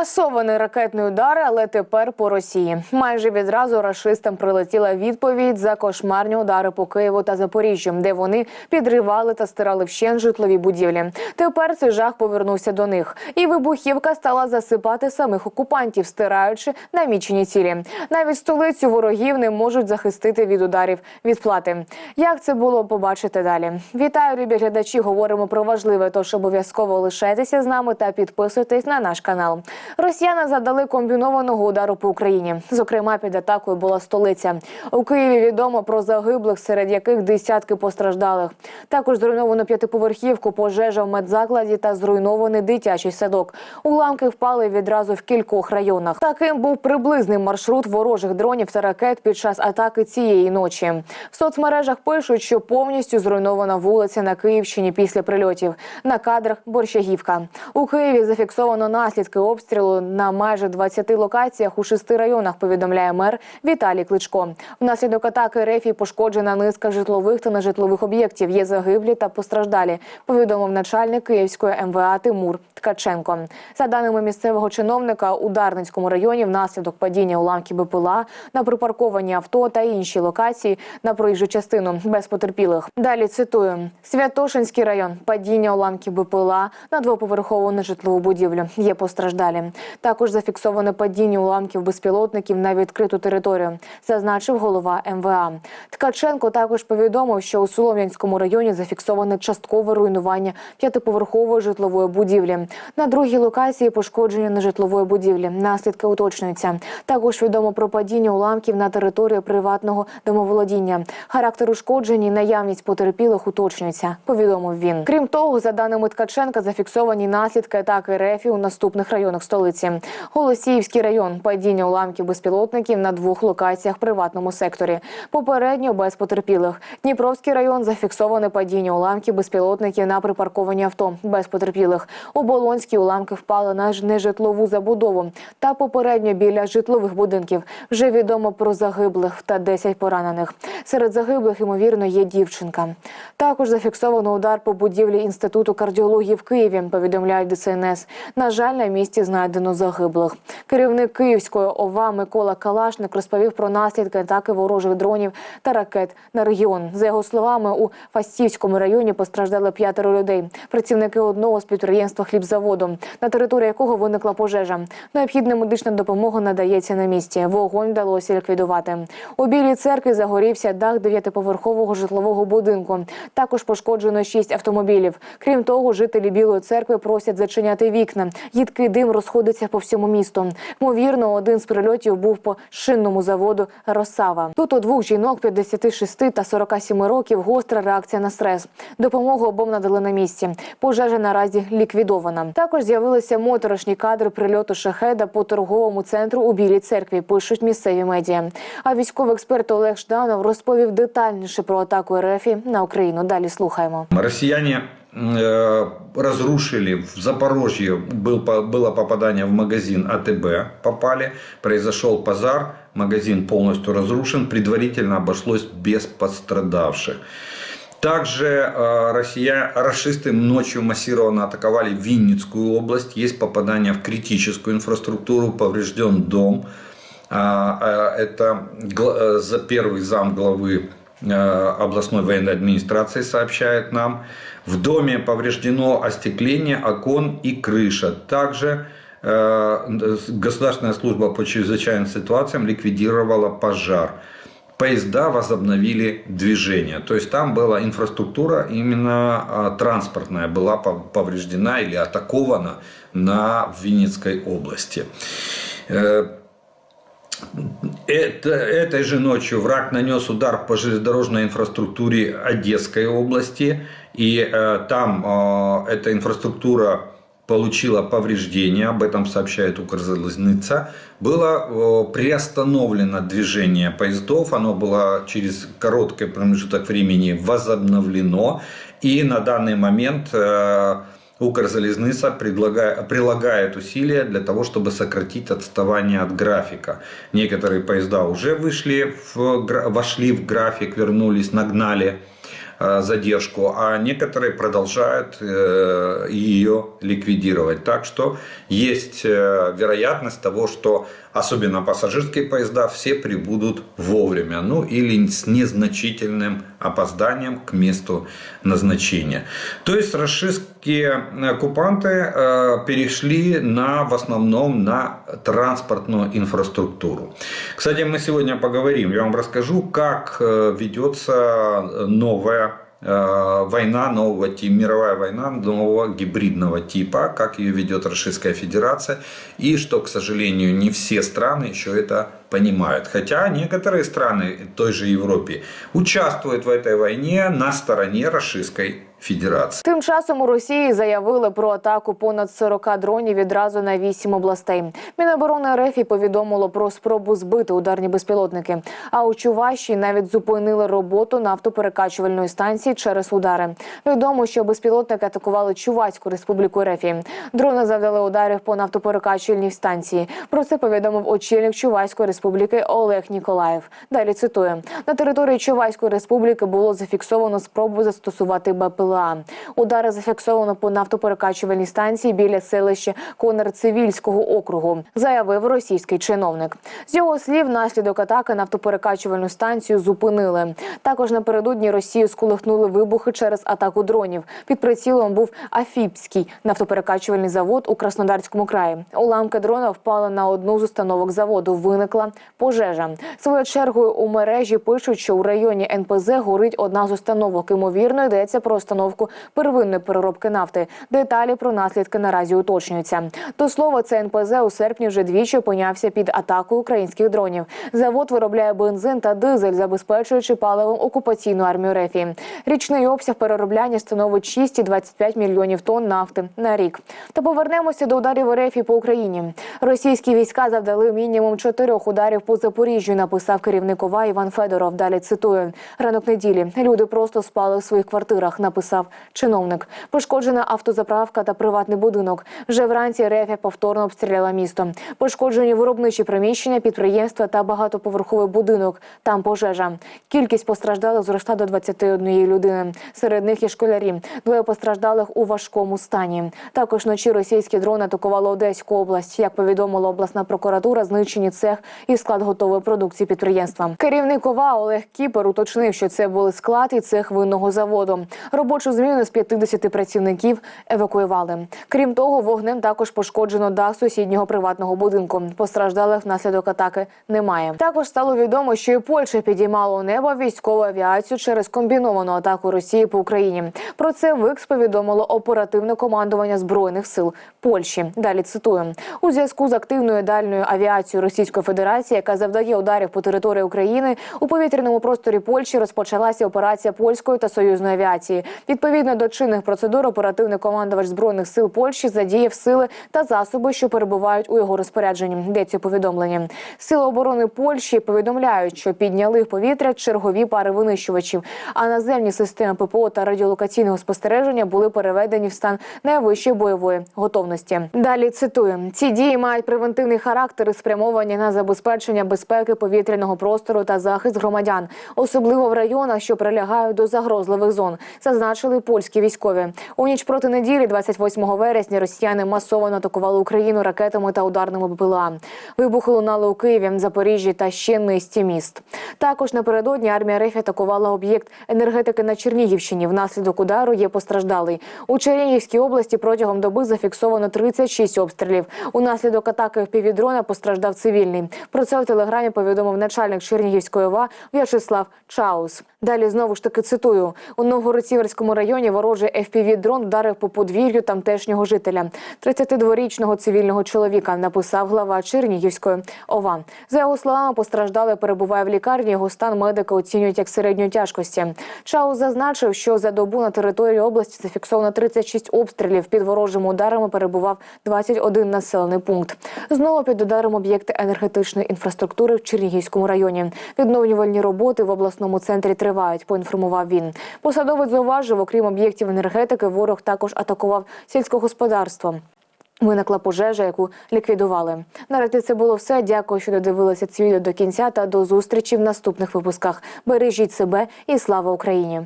Масований ракетний удар, але тепер по Росії. Майже відразу рашистам прилетіла відповідь за кошмарні удари по Києву та Запоріжжю, де вони підривали та стирали вщен житлові будівлі. Тепер цей жах повернувся до них, і вибухівка стала засипати самих окупантів, стираючи намічені цілі. Навіть столицю ворогів не можуть захистити від ударів відплати. Як це було, побачите далі. Вітаю, любі глядачі. Говоримо про важливе, тож обов'язково лишайтеся з нами та підписуйтесь на наш канал. Росіяни завдали комбінованого удару по Україні. Зокрема, під атакою була столиця. У Києві відомо про загиблих, серед яких десятки постраждалих. Також зруйновано п'ятиповерхівку, пожежа в медзакладі та зруйнований дитячий садок. Уламки впали відразу в кількох районах. Таким був приблизний маршрут ворожих дронів та ракет під час атаки цієї ночі. В соцмережах пишуть, що повністю зруйнована вулиця на Київщині після прильотів. На кадрах Борщагівка. У Києві зафіксовано наслідки обстрілу на майже 20 локаціях у шести районах. Повідомляє мер Віталій Кличко. Внаслідок атаки РФ пошкоджена низка житлових та нежитлових об'єктів. Є загиблі та постраждалі. Повідомив начальник Київської МВА Тимур Ткаченко. За даними місцевого чиновника, у Дарницькому районі внаслідок падіння уламків БПЛА на припарковані авто та інші локації на проїжджу частину без потерпілих. Далі цитую: Святошинський район, падіння уламків БПЛА на двоповерхову нежитлову будівлю. Є постраждалі. Також зафіксоване падіння уламків безпілотників на відкриту територію, зазначив голова МВА. Ткаченко також повідомив, що у Солом'янському районі зафіксоване часткове руйнування п'ятиповерхової житлової будівлі. На другій локації пошкодження нежитлової будівлі. Наслідки уточнюються. Також відомо про падіння уламків на території приватного домоволодіння. Характер ушкоджень і наявність потерпілих уточнюється. Повідомив він. Крім того, за даними Ткаченка, зафіксовані наслідки атаки РФ у наступних районах столиці. Голосіївський район падіння уламків безпілотників на двох локаціях в приватному секторі. Попередньо без потерпілих. Дніпровський район зафіксоване падіння уламків безпілотників на припарковані авто без потерпілих. У Болонській уламки впали на нежитлову забудову та попередньо біля житлових будинків. Вже відомо про загиблих та 10 поранених. Серед загиблих ймовірно є дівчинка. Також зафіксовано удар по будівлі інституту кардіології в Києві. Повідомляють ДСНС. На жаль, на місці знайдено загиблих. Керівник Київської ОВА Микола Калашник розповів про наслідки атаки ворожих дронів та ракет на регіон. За його словами, у Фастівському районі постраждали п'ятеро людей. Працівники одного з підприємства хлібзаводу, на території якого виникла пожежа. Необхідна медична допомога надається на місці. Вогонь вдалося ліквідувати. У білій церкві загорівся дах дев'ятиповерхового житлового будинку. Також пошкоджено шість автомобілів. Крім того, жителі Білої церкви просять зачиняти вікна. Їдкий дим розходиться по всьому місту. Ймовірно, один з прильотів був по шинному заводу Росава. Тут у двох жінок 56 та 47 років гостра реакція на стрес. Допомогу обом надали на місці. Пожежа наразі ліквідована. Також з'явилися моторошні кадри прильоту шахеда по торговому центру у Білій церкві. Пишуть місцеві медіа. А військовий експерт Олег Жданов розповів детальніше про атаку РФ на Україну. Далі слухаємо. Россияне э, разрушили в Запорожье был, было попадание в магазин АТБ попали произошел пожар магазин полностью разрушен предварительно обошлось без пострадавших также э, россия, расисты ночью массированно атаковали Винницкую область. Есть попадание в критическую инфраструктуру, поврежден дом. А, а, Это э, за первый зам главы э, областной военной администрации сообщает нам. В доме повреждено остекление, окон и крыша. Также э, Государственная служба по чрезвычайным ситуациям ликвидировала пожар. Поезда возобновили движение. То есть там была инфраструктура именно а, транспортная была пов- повреждена или атакована на Винницкой области. Э, это, этой же ночью враг нанес удар по железнодорожной инфраструктуре Одесской области. И э, там э, эта инфраструктура получила повреждения, об этом сообщает Укрзалезница. Было э, приостановлено движение поездов, оно было через короткий промежуток времени возобновлено. И на данный момент э, Укрзалезница прилагает усилия для того, чтобы сократить отставание от графика. Некоторые поезда уже вышли в, вошли в график, вернулись, нагнали э, задержку, а некоторые продолжают э, ее ликвидировать. Так что есть э, вероятность того, что особенно пассажирские поезда все прибудут вовремя, ну или с незначительным опозданием к месту назначения. То есть российские оккупанты э, перешли на, в основном на транспортную инфраструктуру. Кстати, мы сегодня поговорим, я вам расскажу, как э, ведется новая война нового типа, мировая война нового гибридного типа, как ее ведет Российская Федерация, и что, к сожалению, не все страны еще это понимают. Хотя некоторые страны той же Европе участвуют в этой войне на стороне Российской Федерации. Тим часом у Росії заявили про атаку понад 40 дронів відразу на 8 областей. Міноборони РФ повідомило про спробу збити ударні безпілотники. А у Чувашії навіть зупинили роботу нафтоперекачувальної станції через удари. Відомо, що безпілотники атакували Чувацьку республіку РФ. Дрони завдали ударів по нафтоперекачувальній станції. Про це повідомив очільник Чувацької республіки Олег Ніколаєв. Далі цитую: на території Чувацької республіки було зафіксовано спробу застосувати БПЛА. Удари зафіксовано по нафтоперекачувальній станції біля селища Конер-Цивільського округу, заявив російський чиновник. З його слів, наслідок атаки нафтоперекачувальну станцію зупинили. Також напередодні Росію сколихнули вибухи через атаку дронів. Під прицілом був Афіпський нафтоперекачувальний завод у Краснодарському краї. Уламки дрона впали на одну з установок заводу. Виникла пожежа. Своєю чергою у мережі пишуть, що у районі НПЗ горить одна з установок. Ймовірно, йдеться про установку первинної переробки нафти. Деталі про наслідки наразі уточнюються. До слова, це НПЗ у серпні вже двічі опинявся під атакою українських дронів. Завод виробляє бензин та дизель, забезпечуючи паливом окупаційну армію РФ. Річний обсяг переробляння становить 6,25 мільйонів тонн нафти на рік. Та повернемося до ударів РФ по Україні. Російські війська завдали мінімум чотирьох ударів по Запоріжжю. Написав керівник ОВА Іван Федоров. Далі цитую: ранок неділі люди просто спали в своїх квартирах. Написав чиновник. Пошкоджена автозаправка та приватний будинок. Вже вранці РФ повторно обстріляла місто. Пошкоджені виробничі приміщення, підприємства та багатоповерховий будинок. Там пожежа. Кількість постраждалих зросла до 21 людини. Серед них є школярі. Двоє постраждалих у важкому стані. Також вночі російські дрони атакували Одеську область. Як повідомила обласна прокуратура, знищені цех і склад готової продукції підприємства. Керівник ОВА Олег Кіпер уточнив, що це були склад і цех винного заводу. Робочу зміну з 50 працівників евакуювали. Крім того, вогнем також пошкоджено дах сусіднього приватного будинку. Постраждалих внаслідок атаки немає. Також стало відомо, що і Польща підіймала у небо військову авіацію через комбіновану атаку Росії по Україні. Про це ВИКС повідомило оперативне командування збройних сил Польщі. Далі цитую у зв'язку з активною дальною авіацією Російської Федерації, яка завдає ударів по території України у повітряному просторі Польщі. Розпочалася операція польської та союзної авіації. Відповідно до чинних процедур, оперативний командувач збройних сил Польщі задіяв сили та засоби, що перебувають у його розпорядженні. Йдеться у повідомленні. Сили оборони Польщі повідомляють, що підняли в повітря чергові пари винищувачів. А наземні системи ППО та радіолокаційного спостереження були переведені в стан найвищої бойової готовності. Далі цитую: ці дії мають превентивний характер і спрямовані на забезпечення безпеки повітряного простору та захист громадян, особливо в районах, що прилягають до загрозливих зон, зазначили польські військові. У ніч проти неділі, 28 вересня, росіяни масово атакували Україну ракетами та ударними БПЛА. Вибухи лунали у Києві, Запоріжжі та ще низці міст. Також напередодні армія РФ атакувала об'єкт енергетики на Чернігівщині. Внаслідок удару є постраждалий. У Чернігівській області протягом доби зафіксовано 36 обстрілів. Унаслідок атаки впівдрона постраждав цивільний. Про це в телеграмі повідомив начальник Чернігівської ОВА В'ячеслав Чаус. Далі знову ж таки цитую: у Новгород-Сіверському районі ворожий fpv дрон вдарив по подвір'ю тамтешнього жителя. 32-річного цивільного чоловіка написав глава Чернігівської ОВА. За його словами, постраждалий перебуває в лікарні. Його стан медики оцінюють як середньої тяжкості. Чаус зазначив, що за добу на території області зафіксовано 36 обстрілів. Під ворожими ударами перебував 21 населений пункт. Знову під ударом об'єкти енергетичної інфраструктури в Чернігівському районі. Відновлювальні роботи в обласному центрі тривають. Поінформував він. Посадовець зауважив, окрім об'єктів енергетики, ворог також атакував сільськогосподарство. Виникла пожежа, яку ліквідували. Наразі це було все. Дякую, що додивилися це відео до кінця. Та до зустрічі в наступних випусках. Бережіть себе і слава Україні!